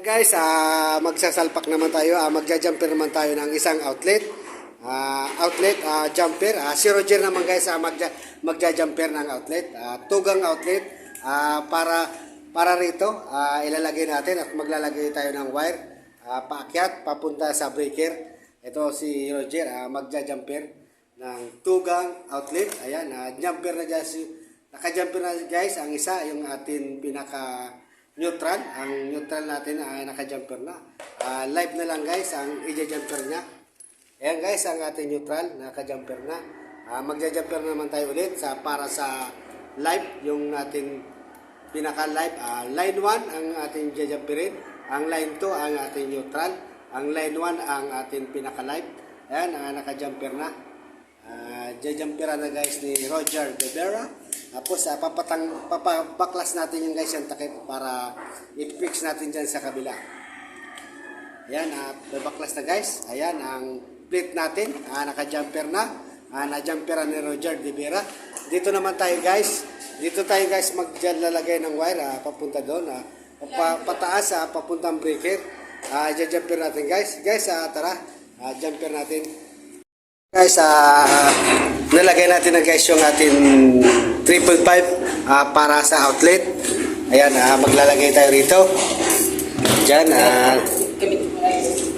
Guys, ah magsasalpak naman tayo, ah magja-jumper naman tayo ng isang outlet. Ah, outlet, ah, jumper. Ah, si Roger naman guys, ah, magja, magja-jumper ng outlet. Ah, tugang outlet ah, para para rito, ah, ilalagay natin at maglalagay tayo ng wire ah, paakyat papunta sa breaker. Ito si Roger, ah, magja-jumper ng tugang outlet. Ayan, ah, jumper na si naka-jumper na guys, ang isa yung atin pinaka neutral. Ang neutral natin ay naka-jumper na. Ah, live na lang guys ang ija-jumper niya. Ayan guys, ang ating neutral, naka-jumper na. Ah, magja-jumper naman tayo ulit sa para sa live, yung ating pinaka-live. Ah, line 1 ang ating jajumperin. Ang line 2 ang ating neutral. Ang line 1 ang ating pinaka-live. Ayan, ah, naka-jumper na. Uh, jajumperan na guys ni Roger De Vera. Tapos uh, papatang, papabaklas natin yung guys yung takip para i-fix natin dyan sa kabila. Ayan, uh, babaklas na guys. Ayan, ang plate natin. Uh, naka-jumper na. Uh, na-jumperan ni Roger De Vera. Dito naman tayo guys. Dito tayo guys maglalagay ng wire uh, papunta doon. Uh, pa, pataas, uh, papuntang breaker. Uh, jumper natin guys. Guys, uh, tara. Uh, jumper natin. Guys, ah nalagay natin na guys yung ating 3.5 ah, para sa outlet. Ayan, ah, maglalagay tayo rito. Diyan, ah,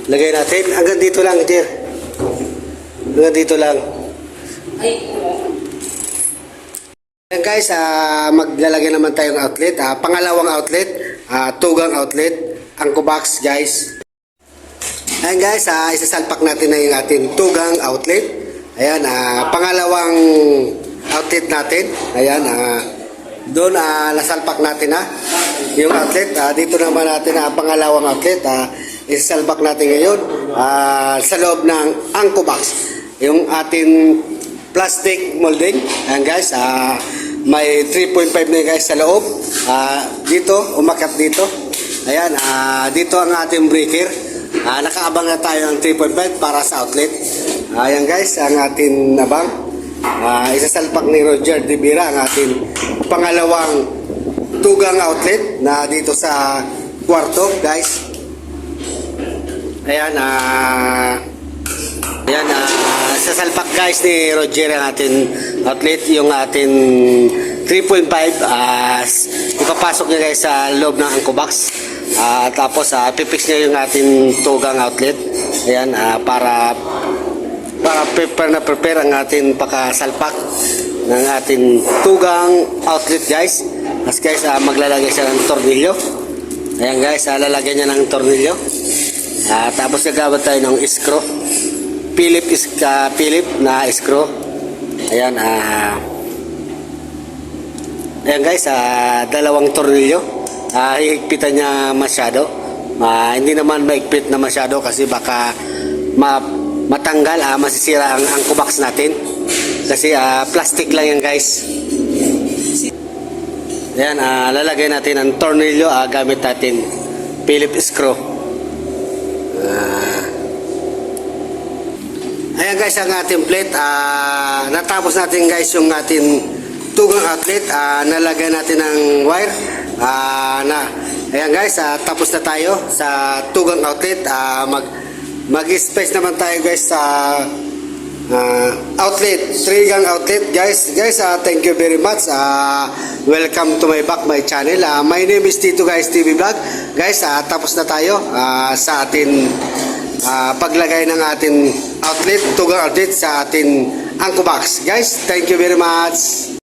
lagay natin. Hanggang dito lang, dear. Hanggang dito lang. Ayan guys, ah, maglalagay naman tayong outlet. Ah, pangalawang outlet, ah, tugang outlet, angko box guys. Ayan guys, ah, isasalpak natin na yung ating tugang outlet. Ayan, ah, pangalawang outlet natin. Ayan, ah, doon ah, nasalpak natin na yung outlet. Ah, dito naman natin ang pangalawang outlet. Ah, isasalpak natin ngayon ah, sa loob ng angko box. Yung ating plastic molding. Ayan guys, ah, may 3.5 na guys sa loob. Ah, dito, umakyat dito. Ayan, ah, dito ang ating breaker. Ah, nakaabang na tayo ng 3.5 para sa outlet. Ayan guys, ang ating abang. Ah, isasalpak ni Roger De Vera ang ating pangalawang tugang outlet na dito sa kwarto guys. Ayan, ah... Ayan, ah, sasalpak guys ni Roger ang ating outlet, yung ating 3.5 ah, ipapasok niya guys sa loob ng angko box. Ah, tapos ah, pipix niya yung ating tugang outlet. Ayan, ah, para para prepare na prepare ang ating pakasalpak ng ating tugang outlet guys. As guys, ah, maglalagay siya ng tornilyo. Ayan guys, ah, lalagyan niya ng tornilyo. Ah, tapos gagawin tayo ng screw. Philip is uh, Philip na screw. Ayan, ah Ayan guys, ah, dalawang tornilyo. Ah, hihigpitan niya masyado. Ah, hindi naman maigpit na masyado kasi baka ma matanggal, ah, masisira ang angko box natin. Kasi ah, plastic lang yan guys. Ayan, ah, lalagay natin ang tornilyo ah, gamit natin Philip screw. Ah, Ayan guys ang ating plate. Ah, natapos natin guys yung ating tugang outlet. Ah, nalagay natin ng wire. Ah, na, ayan guys, ah, tapos na tayo sa tugang outlet. Ah, mag mag-space naman tayo guys sa ah, outlet, trigang outlet guys. Guys, ah, thank you very much. Ah, welcome to my back my channel. Ah, my name is Tito Guys TV Vlog. Guys, ah, tapos na tayo ah, sa ating ah, paglagay ng ating outlet, tugang outlet sa ating angko box. Guys, thank you very much.